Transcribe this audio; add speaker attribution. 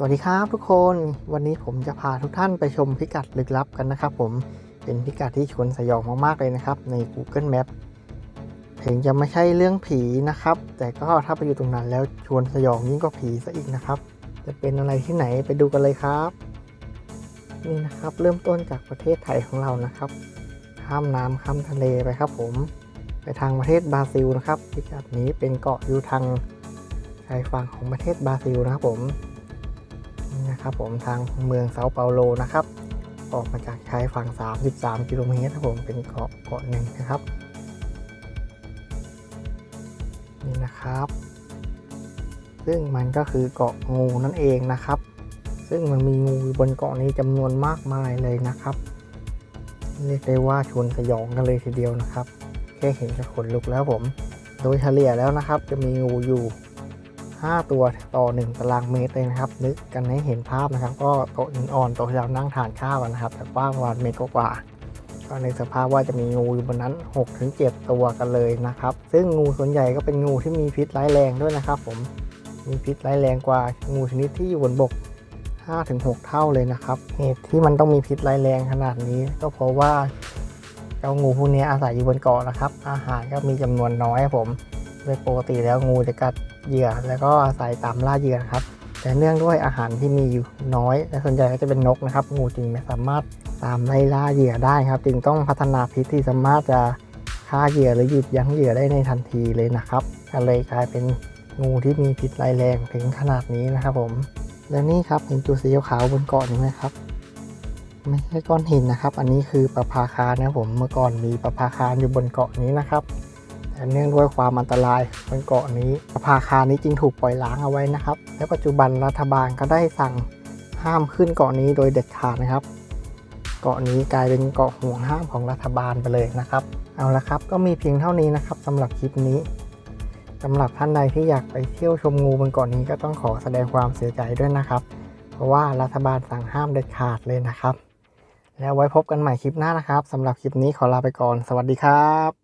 Speaker 1: สวัสดีครับทุกคนวันนี้ผมจะพาทุกท่านไปชมพิกัดลึกลับกันนะครับผมเป็นพิกัดที่ชวนสยองมากๆเลยนะครับ ใน Google Map ถึงจะไม่ใช่เรื่องผีนะครับ แต่ก็ถ้าไปอยู่ตรงนั้นแล้วชวนสยองยิ่งกว่าผีซะอีกนะครับ จะเป็นอะไรที่ไหนไปดูกันเลยครับนี่นะครับเริ่มต้นจากประเทศไทยของเรานะครับ ข้ามน้ำข้ามทะเลไปครับผม ไปทางประเทศบราซิลนะครับพิกัดนี้เป็นเกาะอยู่ทางชายฝั่งของประเทศบราซิลนะครับผม นะครับผมทางเมืองเซาเปาโลนะครับ ออกมาจากชายฝั่ง 33 กิโลเมตรครับผมเป็นเกาะเกาะหนึ่งนะครับ นี่นะครับ ซึ่งมันก็คือเกาะงูนั่นเองนะครับ ซึ่งมันมีงูบนเกาะนี้จำนวนมากมายเลยนะครับ เรียกได้ว่าชวนสยองกันเลยทีเดียวนะครับ แค่เห็นก็ขนลุกแล้วผม โดยเฉลี่ยแล้วนะครับ จะมีงูอยู่ 5 ตัวต่อ 1 ตารางเมตรเลยนะครับ นึกกันให้เห็นภาพนะครับ ก็โต๊ะหินอ่อนโต๊ะที่เรานั่งทานข้าวนะครับ แต่กว้างประมาณเมตรกว่าก็ในสภาพว่าจะมีงูอยู่บนนั้น 6-7 ตัวกันเลยนะครับ ซึ่งงูส่วนใหญ่ก็เป็นงูที่มีพิษร้ายแรงด้วยนะครับ ผมมีพิษร้ายแรงกว่างูชนิดที่อยู่บนบก 5-6 เท่าเลยนะครับเหตุที่มันต้องมีพิษร้ายแรงขนาดนี้ ก็เพราะว่าเจ้างูพวกนี้อาศัยอยู่บนเกาะนะครับ อาหารก็มีจำนวนน้อยผม โดยปกติแล้วงูจะกัดเหยื่อ แล้วก็อาศัยตามล่าเหยื่อนะครับ แต่เนื่องด้วยอาหารที่มีอยู่น้อย และส่วนใหญ่ก็จะเป็นนกนะครับ งูจึงไม่สามารถตามไล่ล่าเหยื่อได้ครับ จึงต้องพัฒนาพิษที่สามารถจะฆ่าเหยื่อหรือหยุดยั้งเหยื่อได้ในทันทีเลยนะครับก็เลยกลายเป็นงูที่มีพิษร้ายแรงถึงขนาดนี้นะครับผม และนี่ครับเห็นจุดสีขาวบนเกาะนี้ไหมครับไม่ใช่ก้อนหินนะครับ อันนี้คือประภาคารนะผม เมื่อก่อนมีประภาคารอยู่บนเกาะนี้นะครับ เนื่องด้วยความอันตรายบนเกาะนี้ภาคานี้จึงถูกปล่อยล้างเอาไว้นะครับ และปัจจุบันรัฐบาลก็ได้สั่งห้ามขึ้นเกาะนี้โดยเด็ดขาดนะครับ เกาะนี้กลายเป็นเกาะห่วงห้ามของรัฐบาลไปเลยนะครับ เอาละครับก็มีเพียงเท่านี้นะครับสำหรับคลิปนี้สำหรับท่านใดที่อยากไปเที่ยวชมงูบนเกาะนี้ก็ต้องขอแสดงความเสียใจด้วยนะครับ เพราะว่ารัฐบาลสั่งห้ามเด็ดขาดเลยนะครับ แล้วไว้พบกันใหม่คลิปหน้านะครับสำหรับคลิปนี้ขอลาไปก่อน สวัสดีครับ